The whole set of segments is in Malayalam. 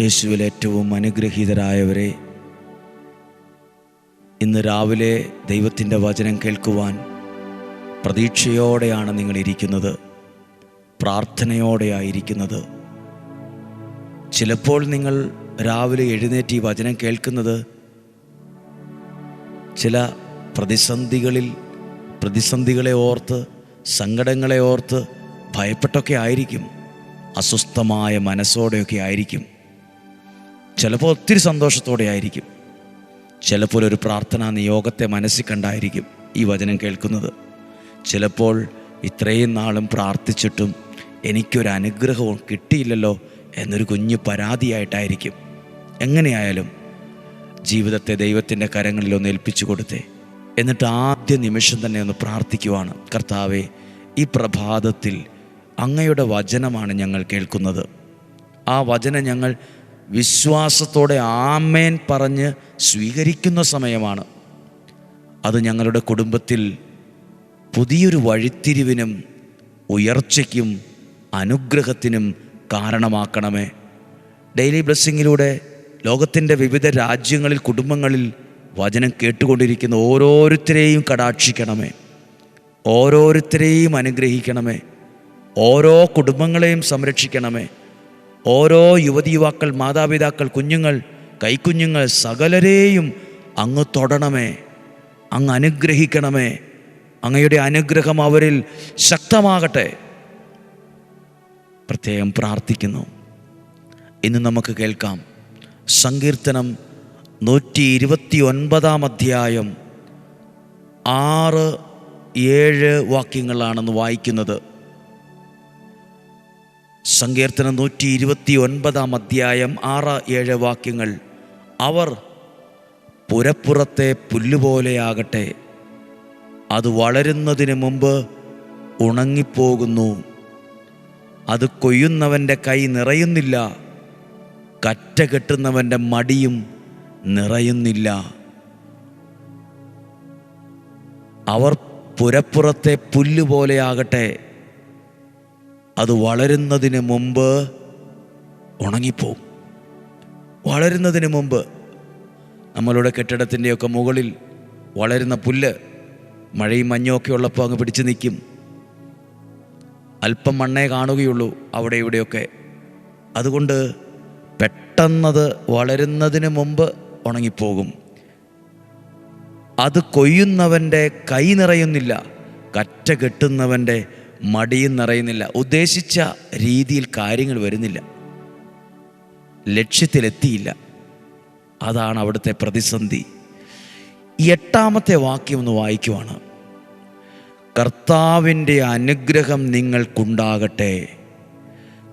യേശുവിൽ ഏറ്റവും അനുഗ്രഹീതരായവരെ ഇന്ന് രാവിലെ ദൈവത്തിന്റെ വചനം കേൾക്കുവാൻ പ്രതീക്ഷയോടെയാണ് നിങ്ങളിരിക്കുന്നത് പ്രാർത്ഥനയോടെയായിരിക്കുന്നത്. ചിലപ്പോൾ നിങ്ങൾ രാവിലെ എഴുന്നേറ്റ് ഈ വചനം കേൾക്കുന്നത് ചില പ്രതിസന്ധികളിൽ പ്രതിസന്ധികളെ ഓർത്ത് സങ്കടങ്ങളെ ഓർത്ത് ഭയപ്പെട്ടൊക്കെ ആയിരിക്കും അസ്വസ്ഥമായ മനസ്സോടെയൊക്കെ ആയിരിക്കും. ചിലപ്പോൾ ഒത്തിരി സന്തോഷത്തോടെ ആയിരിക്കും ചിലപ്പോൾ ഒരു പ്രാർത്ഥനാ നിയോഗത്തെ മനസ്സിൽ കണ്ടായിരിക്കും ഈ വചനം കേൾക്കുന്നത്. ചിലപ്പോൾ ഇത്രയും നാളും പ്രാർത്ഥിച്ചിട്ടും എനിക്കൊരു അനുഗ്രഹവും കിട്ടിയില്ലല്ലോ എന്നൊരു കുഞ്ഞു പരാതിയായിട്ടായിരിക്കും. എങ്ങനെയായാലും ജീവിതത്തെ ദൈവത്തിന്റെ കരങ്ങളിൽ ഒന്ന് ഏൽപ്പിച്ചു കൊടുത്തേ. എന്നിട്ട് ആദ്യ നിമിഷം തന്നെ ഒന്ന് പ്രാർത്ഥിക്കുവാണ്. കർത്താവെ ഈ പ്രഭാതത്തിൽ അങ്ങയുടെ വചനമാണ് ഞങ്ങൾ കേൾക്കുന്നത്. ആ വചനം ഞങ്ങൾ വിശ്വാസത്തോടെ ആമേൻ പറഞ്ഞ് സ്വീകരിക്കുന്ന സമയമാണ്. അത് ഞങ്ങളുടെ കുടുംബത്തിൽ പുതിയൊരു വഴിത്തിരിവിനും ഉയർച്ചയ്ക്കും അനുഗ്രഹത്തിനും കാരണമാക്കണമേ. ഡെയിലി ബ്ലെസ്സിങ്ങിലൂടെ ലോകത്തിന്റെ വിവിധ രാജ്യങ്ങളിൽ കുടുംബങ്ങളിൽ വചനം കേട്ടുകൊണ്ടിരിക്കുന്ന ഓരോരുത്തരെയും കടാക്ഷിക്കണമേ. ഓരോരുത്തരെയും അനുഗ്രഹിക്കണമേ. ഓരോ കുടുംബങ്ങളെയും സംരക്ഷിക്കണമേ. ഓരോ യുവതി യുവാക്കൾ മാതാപിതാക്കൾ കുഞ്ഞുങ്ങൾ കൈക്കുഞ്ഞുങ്ങൾ സകലരെയും അങ്ങ് തൊടണമേ അങ്ങ് അനുഗ്രഹിക്കണമേ അങ്ങയുടെ അനുഗ്രഹം അവരിൽ ശക്തമാകട്ടെ. പ്രത്യേകം പ്രാർത്ഥിക്കുന്നു. ഇന്ന് നമുക്ക് കേൾക്കാം. സങ്കീർത്തനം നൂറ്റി ഇരുപത്തി ഒൻപതാം അധ്യായം ആറ് ഏഴ് വാക്യങ്ങളാണെന്ന് വായിക്കുന്നത്. സങ്കീർത്തനം നൂറ്റി ഇരുപത്തി ഒൻപതാം അധ്യായം ആറ് ഏഴ് വാക്യങ്ങൾ. അവർ പുരപ്പുറത്തെ പുല്ലുപോലെയാകട്ടെ അത് വളരുന്നതിന് മുമ്പ് ഉണങ്ങിപ്പോകുന്നു. അത് കൊയ്യുന്നവന്റെ കൈ നിറയുന്നില്ല കറ്റ കെട്ടുന്നവന്റെ മടിയും നിറയുന്നില്ല. അവർ പുരപ്പുറത്തെ പുല്ലുപോലെയാകട്ടെ അത് വളരുന്നതിന് മുമ്പ് ഉണങ്ങിപ്പോവും. വളരുന്നതിന് മുമ്പ് നമ്മളുടെ കെട്ടിടത്തിന്റെയൊക്കെ മുകളിൽ വളരുന്ന പുല്ല് മഴയും മഞ്ഞൊക്കെ ഉള്ളപ്പോൾ അങ്ങ് പിടിച്ചു നിൽക്കും. അല്പം മണ്ണേ കാണുകയുള്ളൂ അവിടെ ഇവിടെയൊക്കെ. അതുകൊണ്ട് പെട്ടെന്നത് വളരുന്നതിന് മുമ്പ് ഉണങ്ങിപ്പോകും. അത് കൊയ്യുന്നവന്റെ കൈ നിറയുന്നില്ല. കറ്റ കെട്ടുന്നവന്റെ മടിയും നിറയുന്നില്ല. ഉദ്ദേശിച്ച രീതിയിൽ കാര്യങ്ങൾ വരുന്നില്ല. ലക്ഷ്യത്തിലെത്തിയില്ല. അതാണ് അവിടുത്തെ പ്രതിസന്ധി. എട്ടാമത്തെ വാക്യം ഒന്ന് വായിക്കുവാണ്. കർത്താവിന്റെ അനുഗ്രഹം നിങ്ങൾക്കുണ്ടാകട്ടെ.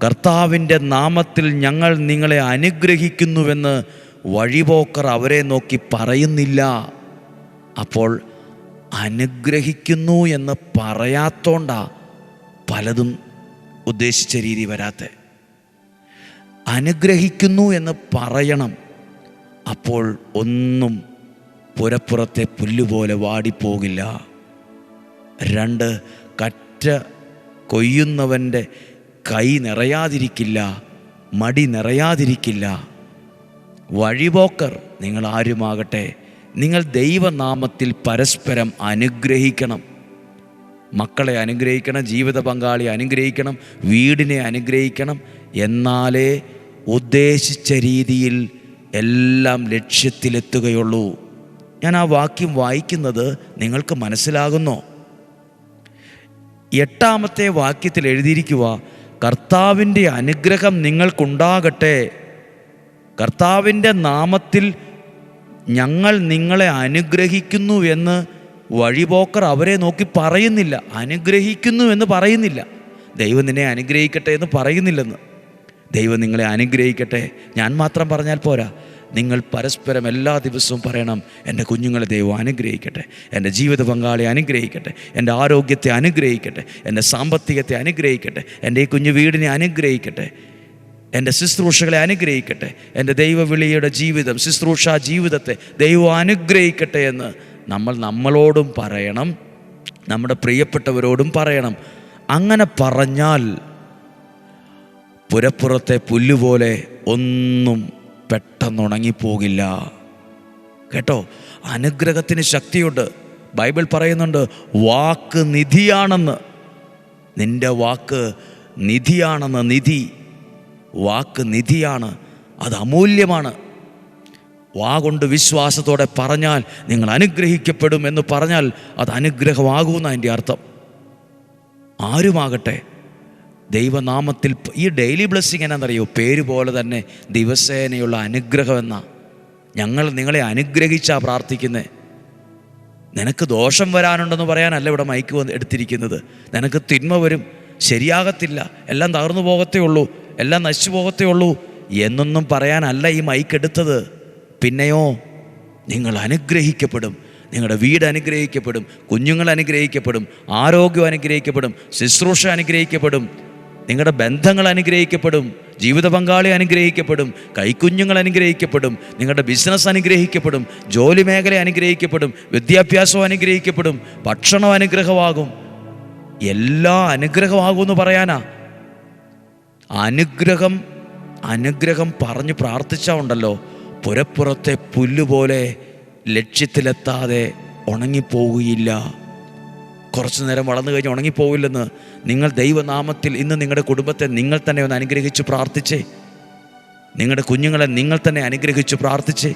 കർത്താവിന്റെ നാമത്തിൽ ഞങ്ങൾ നിങ്ങളെ അനുഗ്രഹിക്കുന്നുവെന്ന് വഴിപോക്കർ അവരെ നോക്കി പറയുന്നില്ല. അപ്പോൾ അനുഗ്രഹിക്കുന്നു എന്ന് പറയാത്തോണ്ടാ പലതും ഉദ്ദേശിച്ച രീതി വരാത്ത. അനുഗ്രഹിക്കുന്നു എന്ന് പറയണം അപ്പോൾ ഒന്നും പുരപ്പുറത്തെ പുല്ലുപോലെ വാടിപ്പോകില്ല. രണ്ട് കറ്റ കൊയ്യുന്നവന്റെ കൈ നിറയാതിരിക്കില്ല മടി നിറയാതിരിക്കില്ല. വഴിപോക്കർ നിങ്ങൾ ആരുമാകട്ടെ നിങ്ങൾ ദൈവനാമത്തിൽ പരസ്പരം അനുഗ്രഹിക്കണം. മക്കളെ അനുഗ്രഹിക്കണം ജീവിത പങ്കാളിയെ അനുഗ്രഹിക്കണം വീടിനെ അനുഗ്രഹിക്കണം എന്നാലേ ഉദ്ദേശിച്ച രീതിയിൽ എല്ലാം ലക്ഷ്യത്തിലെത്തുകയുള്ളൂ. ഞാൻ ആ വാക്യം വായിക്കുന്നത് നിങ്ങൾക്ക് മനസ്സിലാകുന്നോ? എട്ടാമത്തെ വാക്യത്തിൽ എഴുതിയിരിക്കുക കർത്താവിന്റെ അനുഗ്രഹം നിങ്ങൾക്കുണ്ടാകട്ടെ. കർത്താവിന്റെ നാമത്തിൽ ഞങ്ങൾ നിങ്ങളെ അനുഗ്രഹിക്കുന്നു എന്ന് വഴിപോക്കർ അവരെ നോക്കി പറയുന്നില്ല. അനുഗ്രഹിക്കുന്നു എന്ന് പറയുന്നില്ല. ദൈവം നിന്നെ അനുഗ്രഹിക്കട്ടെ എന്ന് പറയുന്നില്ലെന്ന്. ദൈവം നിങ്ങളെ അനുഗ്രഹിക്കട്ടെ. ഞാൻ മാത്രം പറഞ്ഞാൽ പോരാ. നിങ്ങൾ പരസ്പരം എല്ലാ ദിവസവും പറയണം എന്റെ കുഞ്ഞുങ്ങളെ ദൈവം അനുഗ്രഹിക്കട്ടെ. എന്റെ ജീവിത പങ്കാളിയെ അനുഗ്രഹിക്കട്ടെ. എന്റെ ആരോഗ്യത്തെ അനുഗ്രഹിക്കട്ടെ. എന്റെ സാമ്പത്തികത്തെ അനുഗ്രഹിക്കട്ടെ. എന്റെ ഈ കുഞ്ഞു വീടിനെ അനുഗ്രഹിക്കട്ടെ. എന്റെ ശുശ്രൂഷകളെ അനുഗ്രഹിക്കട്ടെ. എന്റെ ദൈവവിളിയുടെ ജീവിതം ശുശ്രൂഷാ ജീവിതത്തെ ദൈവം അനുഗ്രഹിക്കട്ടെ എന്ന്. നമ്മൾ നമ്മളോടും പറയണം നമ്മുടെ പ്രിയപ്പെട്ടവരോടും പറയണം. അങ്ങനെ പറഞ്ഞാൽ പുരപ്പുറത്തെ പുല്ലുപോലെ ഒന്നും പെട്ടെന്ന് ഉണങ്ങിപ്പോകില്ല കേട്ടോ? അനുഗ്രഹത്തിന് ശക്തിയുണ്ട്. ബൈബിൾ പറയുന്നുണ്ട് വാക്ക് നിധിയാണെന്ന്. നിന്റെ വാക്ക് നിധിയാണെന്ന് നിധി. വാക്ക് നിധിയാണ് അത് അമൂല്യമാണ്. വാ കൊണ്ട് വിശ്വാസത്തോടെ പറഞ്ഞാൽ നിങ്ങൾ അനുഗ്രഹിക്കപ്പെടും എന്ന് പറഞ്ഞാൽ അത് അനുഗ്രഹമാകുമെന്ന് അതിന്റെ അർത്ഥം. ആരുമാകട്ടെ ദൈവനാമത്തിൽ ഈ ഡെയിലി ബ്ലെസ്സിങ് എന്നാണെന്നറിയോ പേര് പോലെ തന്നെ ദിവസേനയുള്ള അനുഗ്രഹം എന്ന. ഞങ്ങൾ നിങ്ങളെ അനുഗ്രഹിച്ചാ പ്രാർത്ഥിക്കുന്നത് നിനക്ക് ദോഷം വരാനുണ്ടെന്ന് പറയാനല്ല ഇവിടെ മൈക്ക് വന്ന് എടുത്തിരിക്കുന്നത്. നിനക്ക് തിന്മ വരും. ശരിയാകത്തില്ല. എല്ലാം തകർന്നു പോകത്തേ ഉള്ളൂ. എല്ലാം നശിച്ചു പോകത്തേ ഉള്ളൂ. എന്നൊന്നും പറയാനല്ല ഈ മൈക്ക് എടുത്തത്. പിന്നെയോ നിങ്ങൾ അനുഗ്രഹിക്കപ്പെടും. നിങ്ങളുടെ വീട് അനുഗ്രഹിക്കപ്പെടും. കുഞ്ഞുങ്ങൾ അനുഗ്രഹിക്കപ്പെടും. ആരോഗ്യം അനുഗ്രഹിക്കപ്പെടും. ശുശ്രൂഷ അനുഗ്രഹിക്കപ്പെടും. നിങ്ങളുടെ ബന്ധങ്ങൾ അനുഗ്രഹിക്കപ്പെടും. ജീവിത പങ്കാളി അനുഗ്രഹിക്കപ്പെടും. കൈക്കുഞ്ഞുങ്ങൾ അനുഗ്രഹിക്കപ്പെടും. നിങ്ങളുടെ ബിസിനസ് അനുഗ്രഹിക്കപ്പെടും. ജോലി മേഖല അനുഗ്രഹിക്കപ്പെടും. വിദ്യാഭ്യാസം അനുഗ്രഹിക്കപ്പെടും. ഭക്ഷണം അനുഗ്രഹമാകും. എല്ലാ അനുഗ്രഹമാകുമെന്ന് പറയാനാ. അനുഗ്രഹം അനുഗ്രഹം പറഞ്ഞ് പ്രാർത്ഥിച്ചാൽ ഉണ്ടല്ലോ. പുരപ്പുറത്തെ പുല്ലുപോലെ ലക്ഷ്യത്തിലെത്താതെ ഉണങ്ങിപ്പോവുകയില്ല കുറച്ചു നേരം വളർന്നു കഴിഞ്ഞ് ഉണങ്ങിപ്പോവില്ലെന്ന് നിങ്ങൾ ദൈവനാമത്തിൽ ഇന്ന് നിങ്ങളുടെ കുടുംബത്തെ നിങ്ങൾ തന്നെ ഒന്ന് അനുഗ്രഹിച്ച് പ്രാർത്ഥിച്ചേ. നിങ്ങളുടെ കുഞ്ഞുങ്ങളെ നിങ്ങൾ തന്നെ അനുഗ്രഹിച്ച് പ്രാർത്ഥിച്ചേ.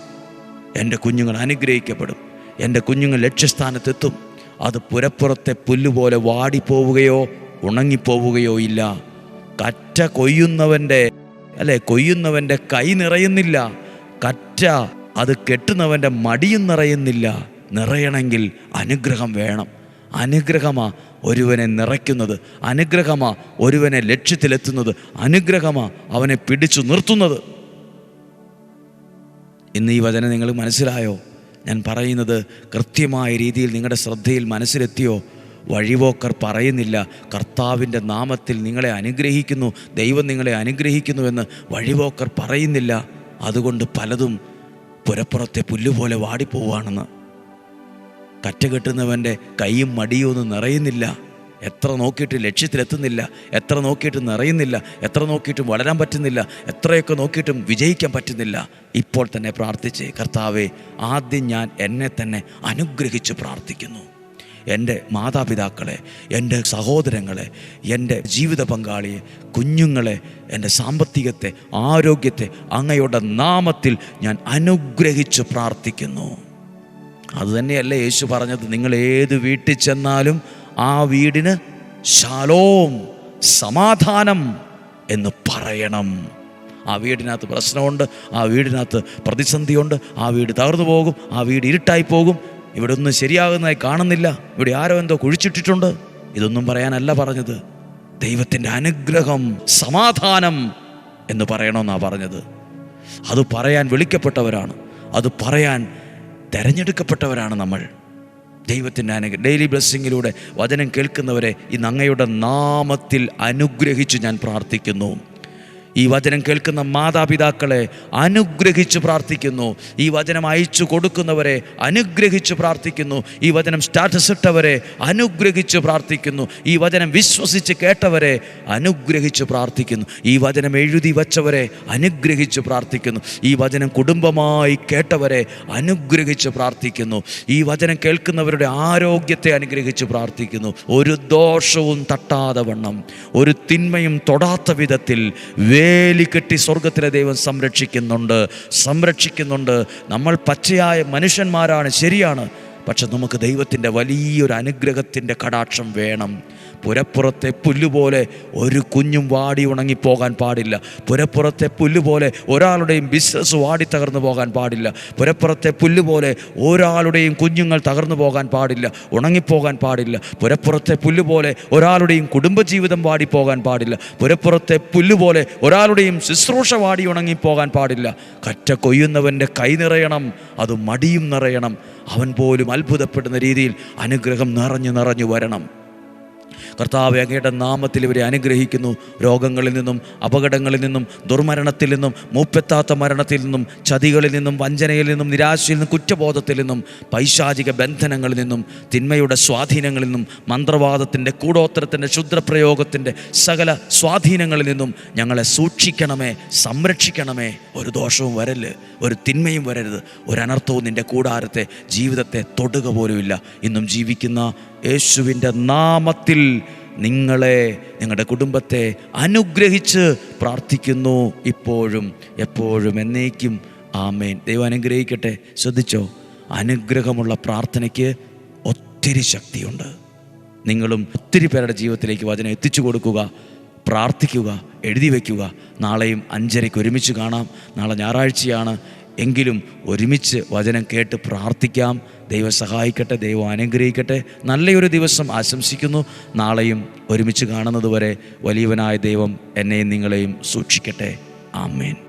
എന്റെ കുഞ്ഞുങ്ങൾ അനുഗ്രഹിക്കപ്പെടും. എന്റെ കുഞ്ഞുങ്ങൾ ലക്ഷ്യസ്ഥാനത്തെത്തും. അത് പുരപ്പുറത്തെ പുല്ലുപോലെ വാടിപ്പോവുകയോ ഉണങ്ങിപ്പോവുകയോ ഇല്ല. കറ്റ കൊയ്യുന്നവന്റെ അല്ലെ കൊയ്യുന്നവന്റെ കൈ നിറയുന്നില്ല. കറ്റ അത് കെട്ടുന്നവന്റെ മടിയും നിറയുന്നില്ല. നിറയണമെങ്കിൽ അനുഗ്രഹം വേണം. അനുഗ്രഹമാ ഒരുവനെ നിറയ്ക്കുന്നത്. അനുഗ്രഹമാ ഒരുവനെ ലക്ഷ്യത്തിലെത്തുന്നത്. അനുഗ്രഹമാ അവനെ പിടിച്ചു നിർത്തുന്നത്. ഇന്ന് ഈ വചനം നിങ്ങൾ മനസ്സിലായോ? ഞാൻ പറയുന്നത് കൃത്യമായ രീതിയിൽ നിങ്ങളുടെ ശ്രദ്ധയിൽ മനസ്സിലെത്തിയോ? വഴിപോക്കർ പറയുന്നില്ല കർത്താവിന്റെ നാമത്തിൽ നിങ്ങളെ അനുഗ്രഹിക്കുന്നു ദൈവം നിങ്ങളെ അനുഗ്രഹിക്കുന്നുവെന്ന് വഴിപോക്കർ പറയുന്നില്ല. അതുകൊണ്ട് പലതും പുരപ്പുറത്തെ പുല്ലുപോലെ വാടിപ്പോവാണെന്ന്. കറ്റ കെട്ടുന്നവന്റെ കൈയും മടിയും ഒന്നും നിറയുന്നില്ല. എത്ര നോക്കിയിട്ട് ലക്ഷ്യത്തിലെത്തുന്നില്ല. എത്ര നോക്കിയിട്ട് നിറയുന്നില്ല. എത്ര നോക്കിയിട്ടും വളരാൻ പറ്റുന്നില്ല. എത്രയൊക്കെ നോക്കിയിട്ടും വിജയിക്കാൻ പറ്റുന്നില്ല. ഇപ്പോൾ തന്നെ പ്രാർത്ഥിച്ച് കർത്താവെ ആദ്യം ഞാൻ എന്നെ തന്നെ അനുഗ്രഹിച്ച് പ്രാർത്ഥിക്കുന്നു. എന്റെ മാതാപിതാക്കളെ എന്റെ സഹോദരങ്ങളെ എന്റെ ജീവിത പങ്കാളിയെ കുഞ്ഞുങ്ങളെ എന്റെ സാമ്പത്തികത്തെ ആരോഗ്യത്തെ അങ്ങയുടെ നാമത്തിൽ ഞാൻ അനുഗ്രഹിച്ച് പ്രാർത്ഥിക്കുന്നു. അതുതന്നെയല്ലേ യേശു പറഞ്ഞത് നിങ്ങൾ ഏത് വീട്ടിൽ ചെന്നാലും ആ വീടിന് ശാലോം സമാധാനം എന്ന് പറയണം. ആ വീടിനകത്ത് പ്രശ്നമുണ്ട് ആ വീടിനകത്ത് പ്രതിസന്ധിയുണ്ട് ആ വീട് തകർന്നു പോകും ആ വീട് ഇരുട്ടായി പോകും ഇവിടെ ഒന്നും ശരിയാകുന്നതായി കാണുന്നില്ല. ഇവിടെ ആരോ എന്തോ കുഴിച്ചിട്ടിട്ടുണ്ട്. ഇതൊന്നും പറയാനല്ല പറഞ്ഞത്. ദൈവത്തിന്റെ അനുഗ്രഹം സമാധാനം എന്ന് പറയണമെന്നാണ് പറഞ്ഞത്. അത് പറയാൻ വിളിക്കപ്പെട്ടവരാണ്. അത് പറയാൻ തിരഞ്ഞെടുക്കപ്പെട്ടവരാണ് നമ്മൾ. ദൈവത്തിന്റെ അനുഗ്രഹം ഡെയിലി ബ്ലെസ്സിങ്ങിലൂടെ വചനം കേൾക്കുന്നവരെ ഇന്ന് അങ്ങയുടെ നാമത്തിൽ അനുഗ്രഹിച്ച് ഞാൻ പ്രാർത്ഥിക്കുന്നു. ഈ വചനം കേൾക്കുന്ന മാതാപിതാക്കളെ അനുഗ്രഹിച്ച് പ്രാർത്ഥിക്കുന്നു. ഈ വചനം അയച്ചു കൊടുക്കുന്നവരെ അനുഗ്രഹിച്ച് പ്രാർത്ഥിക്കുന്നു. ഈ വചനം സ്റ്റാറ്റസ് ഇട്ടവരെ അനുഗ്രഹിച്ച് പ്രാർത്ഥിക്കുന്നു. ഈ വചനം വിശ്വസിച്ച് കേട്ടവരെ അനുഗ്രഹിച്ച് പ്രാർത്ഥിക്കുന്നു. ഈ വചനം എഴുതി വച്ചവരെ അനുഗ്രഹിച്ച് പ്രാർത്ഥിക്കുന്നു. ഈ വചനം കുടുംബമായി കേട്ടവരെ അനുഗ്രഹിച്ച് പ്രാർത്ഥിക്കുന്നു. ഈ വചനം കേൾക്കുന്നവരുടെ ആരോഗ്യത്തെ അനുഗ്രഹിച്ച് പ്രാർത്ഥിക്കുന്നു. ഒരു ദോഷവും തട്ടാതെ വണ്ണം. ഒരു തിന്മയും തൊടാത്ത വിധത്തിൽ വേലി കെട്ടി സ്വർഗത്തിലെ ദൈവം സംരക്ഷിക്കുന്നുണ്ട് സംരക്ഷിക്കുന്നുണ്ട്. നമ്മൾ പച്ചയായ മനുഷ്യന്മാരാണ് ശരിയാണ്. പക്ഷെ നമുക്ക് ദൈവത്തിന്റെ വലിയൊരു അനുഗ്രഹത്തിന്റെ കടാക്ഷം വേണം. പുരപ്പുറത്തെ പുല്ലുപോലെ ഒരു കുഞ്ഞും വാടി ഉണങ്ങിപ്പോകാൻ പാടില്ല. പുരപ്പുറത്തെ പുല്ലുപോലെ ഒരാളുടെയും ബിസിനസ് വാടി തകർന്നു പോകാൻ പാടില്ല. പുരപ്പുറത്തെ പുല്ലുപോലെ ഒരാളുടെയും കുഞ്ഞുങ്ങൾ തകർന്നു പോകാൻ പാടില്ല ഉണങ്ങിപ്പോകാൻ പാടില്ല. പുരപ്പുറത്തെ പുല്ലുപോലെ ഒരാളുടെയും കുടുംബജീവിതം വാടിപ്പോകാൻ പാടില്ല. പുരപ്പുറത്തെ പുല്ലുപോലെ ഒരാളുടെയും ശുശ്രൂഷ വാടി ഉണങ്ങിപ്പോകാൻ പാടില്ല. കറ്റ കൊയ്യുന്നവന്റെ കൈ നിറയണം അത് മടിയും നിറയണം. അവൻ പോലും അത്ഭുതപ്പെടുന്ന രീതിയിൽ അനുഗ്രഹം നിറഞ്ഞു നിറഞ്ഞു വരണം. കർത്താവ് അങ്ങയുടെ നാമത്തിൽ ഇവരെ അനുഗ്രഹിക്കുന്നു. രോഗങ്ങളിൽ നിന്നും അപകടങ്ങളിൽ നിന്നും ദുർമരണത്തിൽ നിന്നും മൂപ്പെത്താത്ത മരണത്തിൽ നിന്നും ചതികളിൽ നിന്നും വഞ്ചനയിൽ നിന്നും നിരാശയിൽ നിന്നും കുറ്റബോധത്തിൽ നിന്നും പൈശാചിക ബന്ധനങ്ങളിൽ നിന്നും തിന്മയുടെ സ്വാധീനങ്ങളിൽ നിന്നും മന്ത്രവാദത്തിന്റെ കൂടോത്തരത്തിന്റെ ക്ഷുദ്രപ്രയോഗത്തിന്റെ സകല സ്വാധീനങ്ങളിൽ നിന്നും ഞങ്ങളെ സൂക്ഷിക്കണമേ സംരക്ഷിക്കണമേ. ഒരു ദോഷവും വരൽ ഒരു തിന്മയും വരരുത്. ഒരു അനർത്ഥവും നിന്റെ കൂടാരത്തെ ജീവിതത്തെ തൊടുക പോലുമില്ല. ഇന്നും ജീവിക്കുന്ന യേശുവിന്റെ നാമത്തിൽ നിങ്ങളെ നിങ്ങളുടെ കുടുംബത്തെ അനുഗ്രഹിച്ച് പ്രാർത്ഥിക്കുന്നു ഇപ്പോഴും എപ്പോഴും എന്നേക്കും. ആമേൻ. ദൈവം അനുഗ്രഹിക്കട്ടെ. ശ്രദ്ധിച്ചോ? അനുഗ്രഹമുള്ള പ്രാർത്ഥനയ്ക്ക് ഒത്തിരി ശക്തിയുണ്ട്. നിങ്ങളും ഒത്തിരി പേരുടെ ജീവിതത്തിലേക്ക് വചനം എത്തിച്ചു കൊടുക്കുക പ്രാർത്ഥിക്കുക എഴുതി വയ്ക്കുക. നാളെയും അഞ്ചരയ്ക്ക് ഒരുമിച്ച് കാണാം. നാളെ ഞായറാഴ്ചയാണ്. എങ്കിലും ഒരുമിച്ച് വചനം കേട്ട് പ്രാർത്ഥിക്കാം. ദൈവം സഹായിക്കട്ടെ ദൈവം അനുഗ്രഹിക്കട്ടെ. നല്ലൊരു ദിവസം ആശംസിക്കുന്നു. നാളെയും ഒരുമിച്ച് കാണുന്നതുവരെ വലിയവനായ ദൈവം എന്നെയും നിങ്ങളെയും സൂക്ഷിക്കട്ടെ. ആമേൻ.